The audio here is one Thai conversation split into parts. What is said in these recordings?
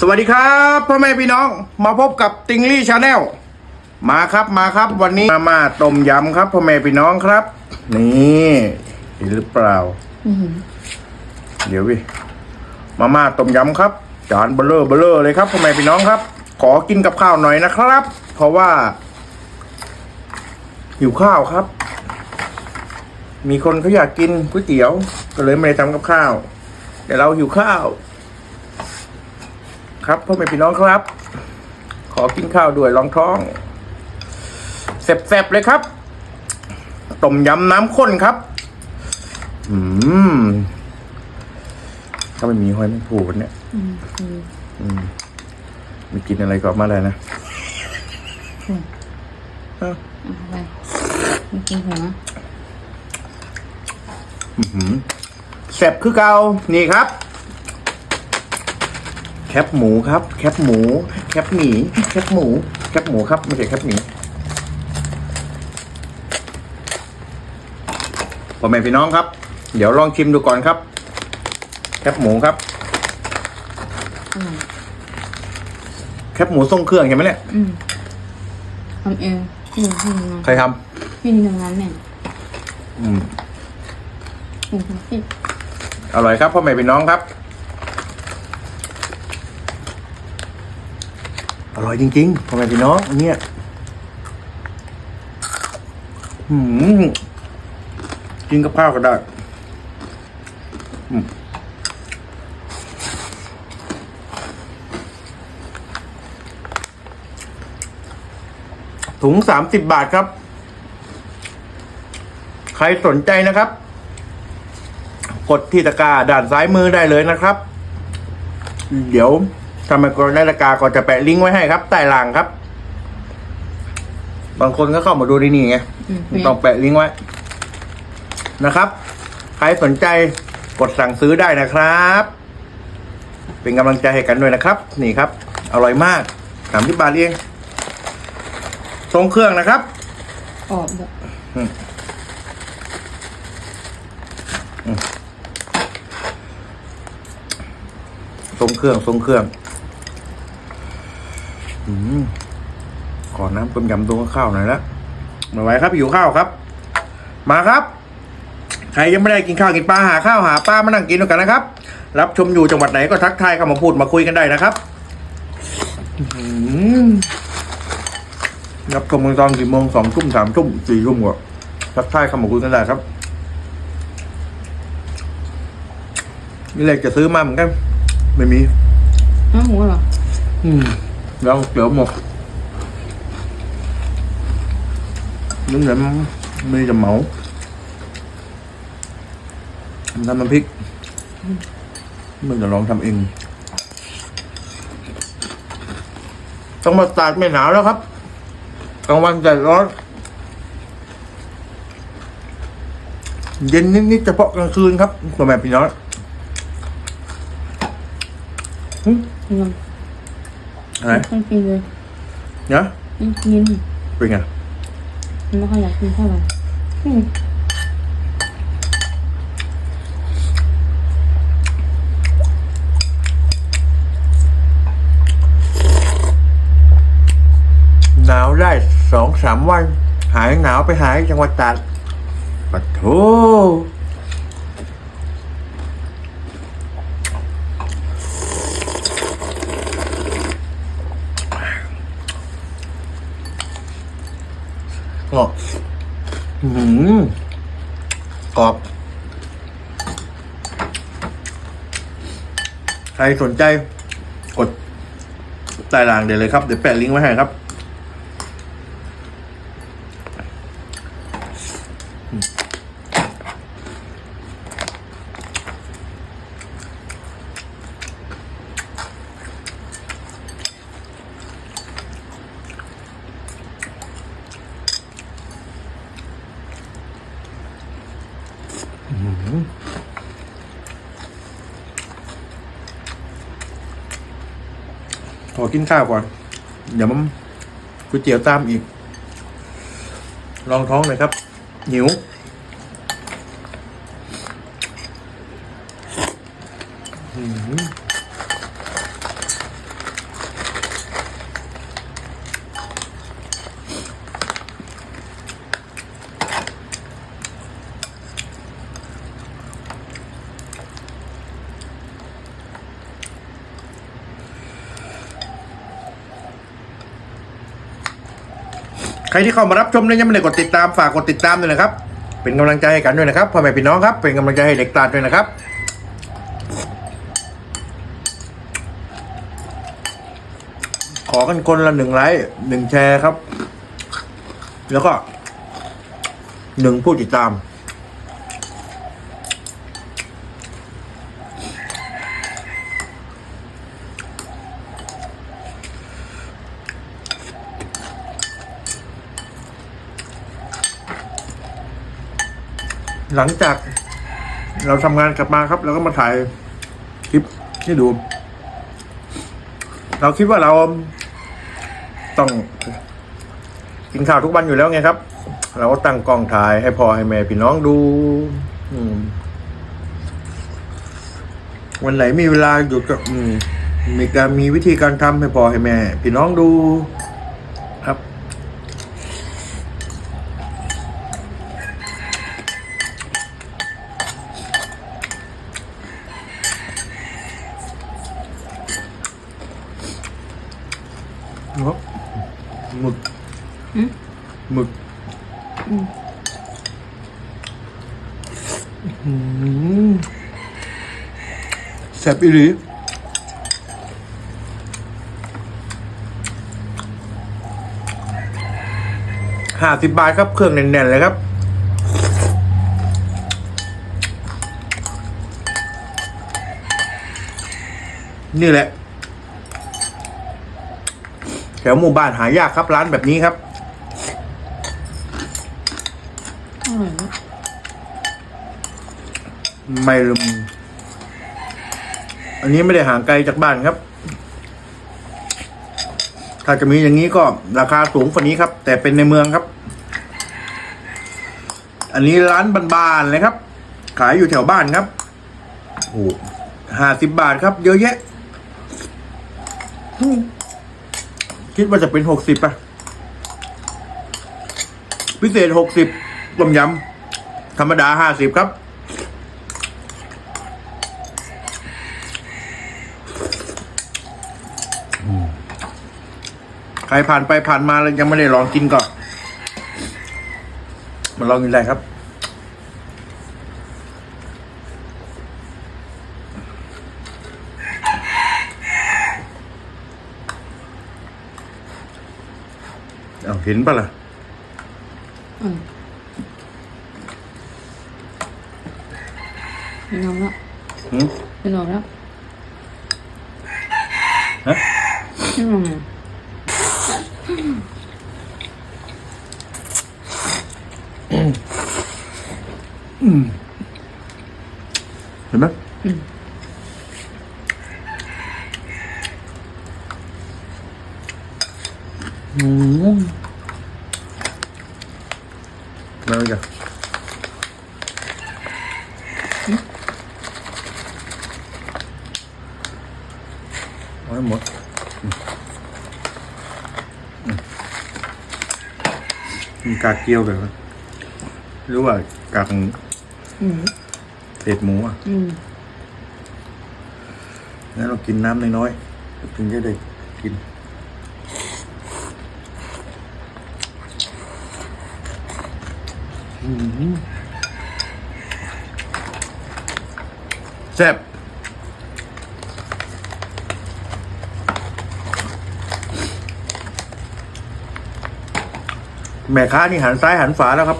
สวัสดีครับพ่อแม่พี่น้องมาพบกับติงลี่ชาแนลมาครับมาครับ วันนี้มาม่าต้มยำครับพ่อแม่พี่น้องครับ นี่เห็นหรือเปล่าเดี๋ยววิมาม่าต้มยำครับ จานเบลเลอร์เบลเลอร์เลยครับพ่อแม่พี่น้องครับ ขอกินกับข้าวหน่อยนะครับ เพราะว่าหิวข้าวครับ มีคนเขาอยากกินก๋วยเตี๋ยว ก็เลยไม่ได้ทำกับข้าวเดี๋ยวเราหิวข้าว ครับพ่อแม่พี่น้องครับ ขอกินข้าวด้วยรองท้องแซ่บๆเลยครับต้มยำน้ำข้นครับ อืมถ้าไม่มีหอยแมงภู่เนี่ยอืมอืมอืมไม่กินอะไรก็มาเลยนะเอาไปมันกินหัวอื้อหือแซ่บคือเกานี่ครับแคบหมูครับ แคบหมู แคบหมี แคบหมู แคบหมูครับ ไม่ใช่แคบหมีพ่อแม่พี่น้องครับ เดี๋ยวลองชิมดูก่อนครับ แคบหมูครับอืมแคบหมูทรงเครื่องใช่ไหมเนี่ยอืมทำเองพี่หนึ่งพี่หนึ่งใครทพี่หนึ่งร้านแม่ำอืมพี่หนึ่งพี่อร่อยครับพ่อแม่พี่น้องครับ ร่อยจริงๆพ่อแม่พี่น้องอันเนี่ยอืมกินกับข้าวก็ได้อืมถุงสามสิบบาทครับ ใครสนใจนะครับ กดที่ตะกร้าด้านซ้ายมือได้เลยนะครับ เดี๋ยว ทำไมกดได้ตะกร้าก็จะแปะลิงก์ไว้ให้ครับใต้ล่างครับ บางคนก็เข้ามาดูที่นี่ไงอืมต้องแปะลิงก์ไว้นะครับ ใครสนใจกดสั่งซื้อได้นะครับ เป็นกำลังใจให้กันด้วยนะครับ นี่ครับ อร่อยมากสามสิบบาทเองทรงเครื่องนะครับออกแบบทรงเครื่องทรงเครื่องอืม ขอน้ำต้มยำตัวข้าวหน่อยละมาไว้ครับอยู่ข้าวครับ มาครับ ใครยังไม่ได้กินข้าวกินปลาหาข้าวหาปลามานั่งกินด้วยกันนะครับ รับชมอยู่จังหวัดไหนก็ทักทายเข้ามาพูดมาคุยกันได้นะครับอื้อหือรับชมกันตอนกี่โมงสองทุ่มสามทุ่มสี่ทุ่มกว่าทักทายเข้ามาคุยกันได้ครับนี่แหละจะซื้อมาเหมือนกัน ไม่มีน้ำหัวเหรอ อืม แล้วเดี๋ยวหมดนึกเดี๋ยวไม่จะเหมาทำน้ำพริก มันจะลองทำเอง ต้องมาตากไม่หนาวแล้วครับกลางวันแดดร้อน เย็นนิดๆเฉพาะกลางคืนครับตัวแม่พี่น้ององอะไรต้องกินเลย เนาะต้องกินเป็นไงมันไม่ค่อยอยากกินเท่าไหร่อืมหนาวได้สองสามวัน หายหนาวไปหายจังหวัดตราดปะโถ งอกอื้อหือกรอบ ใครสนใจ กดใต้ล่างเดี๋ยวเลยครับ เดี๋ยวแปะลิงก์ไว้ให้ครับ อกินข้าวก่อน เดี๋ยวมันก๋วยเตี๋ยวตามอีก ลองท้องหน่อยครับ หิว อืม ครที่เข้ามารับชมเนี่ยยังไม่ได้กดติดตามฝากกดติดตามด้วยนะครับ เป็นกำลังใจให้กันด้วยนะครับพ่อแม่พี่น้องครับ เป็นกำลังใจให้เด็กตาดด้วยนะครับขอกันคนละหนึ่งไลค์หนึ่งแชร์ครับ แล้วก็หนึ่งผู้ติดตาม หลังจาก เราทำงานกลับมาครับ เราก็มาถ่ายคลิปให้ดู เราคิดว่าเราต้องกินข้าวทุกวันอยู่แล้วไงครับ เราก็ตั้งกล้องถ่ายให้พ่อให้แม่พี่น้องดู อืม วันไหนมีเวลาหยุดก็อืมมีการมีวิธีการทำให้พ่อให้แม่ พี่น้องดู ครับ ครับหมึก อืม หมึก อืม อืมแซ่ บอีหลีห้าสิบบาทครับเครื่องแน่นๆเลยครับนี่แหละ แถวหมู่บ้านหายากครับร้านแบบนี้ครับไม่ลืม อันนี้ไม่ได้ห่างไกลจากบ้านครับ ถ้าจะมีอย่างนี้ก็ราคาสูงกว่านี้ครับ แต่เป็นในเมืองครับ อันนี้ร้านบานๆเลยครับ ขายอยู่แถวบ้านครับโอ้ห้าสิบบาทครับ เยอะแยะคิดว่าจะเป็นหกสิบอะพิเศษหกสิบต้มยำธรรมดาห้าสิบครับ รผ่านไปผ่านมาแล้วยังไม่ได้ลองกินก็มาลองกินได้ครับเอาเห็นปะล่ะอืมเป็นนมแล้วหืมเป็นนมแล้วฮะเป็นนมแล้วเห็นไหมอืมอืมมาเลย จ้ะเอาให้หมดอืมอืม มีกากเกี๊ยวแบบหรือว่ากากอืมเศษหมูอะอืมงั้นเรากินน้ำน้อยๆถึงจะได้กิน อืมแซ่บ แม่ค้านี่หันซ้ายหันฝาแล้วครับ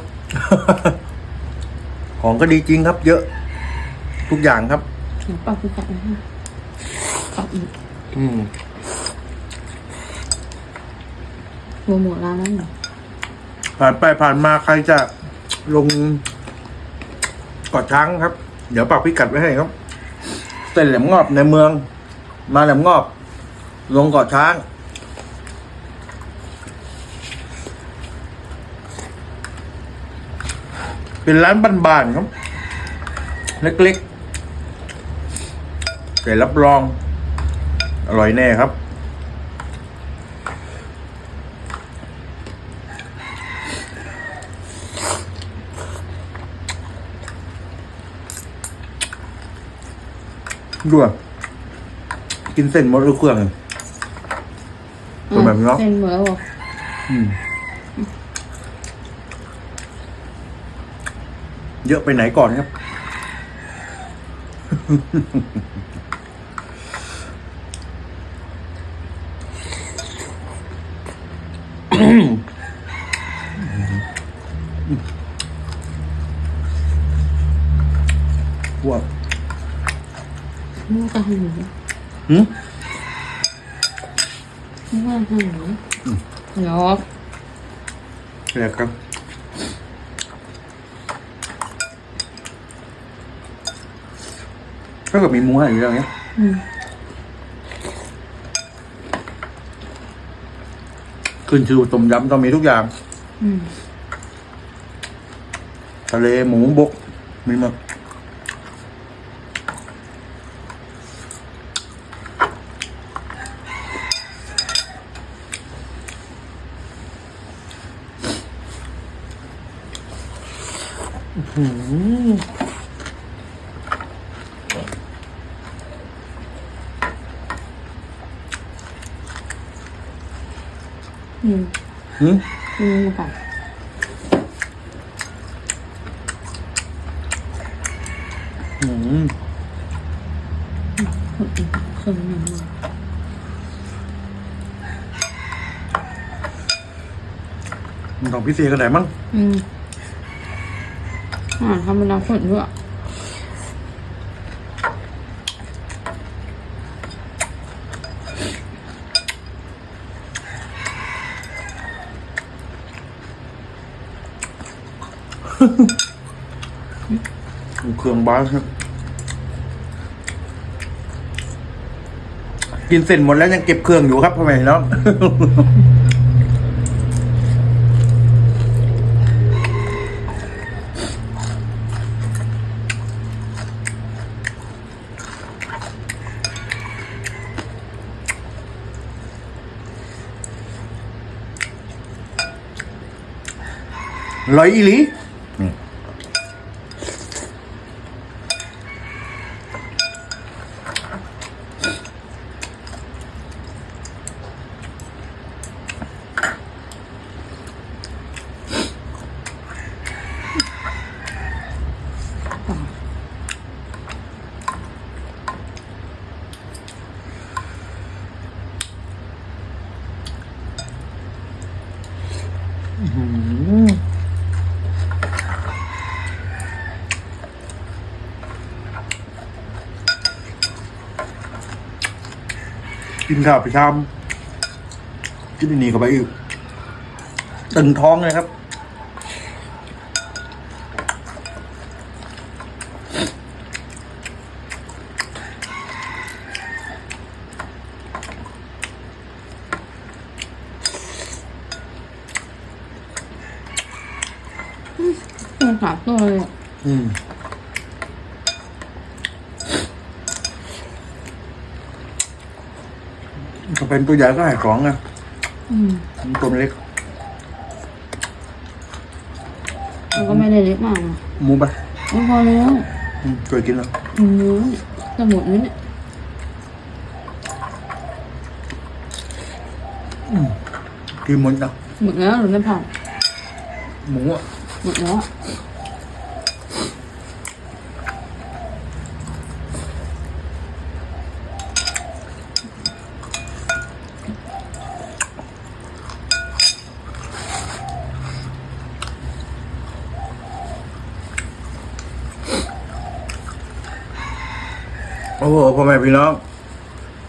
ของก็ดีจริงครับ เยอะ ทุกอย่างครับเดี๋ยวปรับไปก่อนนะฮะปรับอีกอืมโมโมร้านนั้นเหรอผ่านไปผ่านมาใครจะลงเกาะช้างครับ เดี๋ยวปักพิกัดไว้ให้ครับเส้นแหลมงอบในเมือง มาแหลมงอบ ลงเกาะช้าง เป็นร้านบ้านๆครับ เล็กๆแต่รับรอง อร่อยแน่ครับ ด้วยกินเส้นหมดหรือเครื่องอืมเป็นแบบนี้เนอะเส้นหมดแล้วเหรออืม เยอะไปไหนก่อนครับว้าวมันจะหืมหืมมันจะหืมเนาะเรียกครับ ถ้าเกิดมีหมูอะไรอยู่แล้วเนี้ยอืมขึ้นชื่อต้มยำต้องมีทุกอย่างอืมทะเลหมูบกมีหมดอื้อ ออืมหืมอืมค่ะอืมส่วนหนึ่งมันต้องพิเศษกันไหนมั้งอืมอ่าทำเป็นน้ำข้นด้วย เครื่องบ้านกินเสร็จหมดแล้วยังเก็บเครื่องอยู่ครับพ่อแม่พี่น้องร้อยอีลี กินข้าวไปชามกินอันนี่เข้าไปอีกตึงท้องเลยครับเป็นขาตัว เลยอะอืมถ้าเป็นตัวใหญ่ก็ให้ของนะอืมตัวเล็กแล้วก็ไม่ได้เล็กมากนะหมูไปไม่พอแล้วอืมช่วยกินแล้วอืมจะหมดนี้เนี่ยกินหมดนะหมดแล้วหรือไม่พอหมูอะหมดแล้ว โอ้โหพ่อแม่พี่น้อง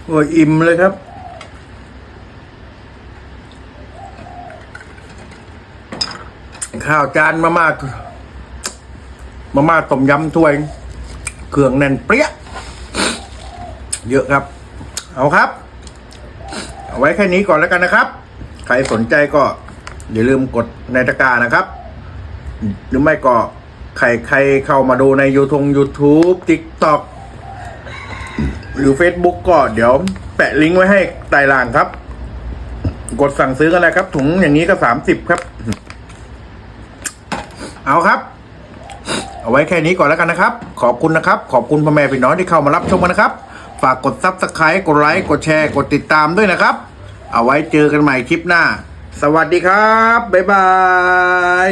โอ้อิ่มเลยครับ ข้าวจานมาม่ามาม่าต้มยำถ้วย เครื่องแน่นเปรี้ย เยอะครับ เอาครับ เอาไว้แค่นี้ก่อนแล้วกันนะครับ ใครสนใจก็ อย่าลืมกดในตะกร้านะครับ หรือไม่ก็ใครใครเข้ามาดูในยูทง YouTube TikTok หรือ Facebook ก็เดี๋ยวแปะลิงก์ไว้ให้ใต้ล่างครับ กดสั่งซื้อกันเลยครับ ถุงอย่างนี้ก็สามสิบครับ เอาครับ เอาไว้แค่นี้ก่อนแล้วกันนะครับ ขอบคุณนะครับ ขอบคุณพ่อแม่พี่น้องที่เข้ามารับชมกันนะครับ ฝากกดซับสไครต์กดไลค์กดแชร์กดติดตามด้วยนะครับ เอาไว้เจอกันใหม่คลิปหน้า สวัสดีครับ บ๊ายบาย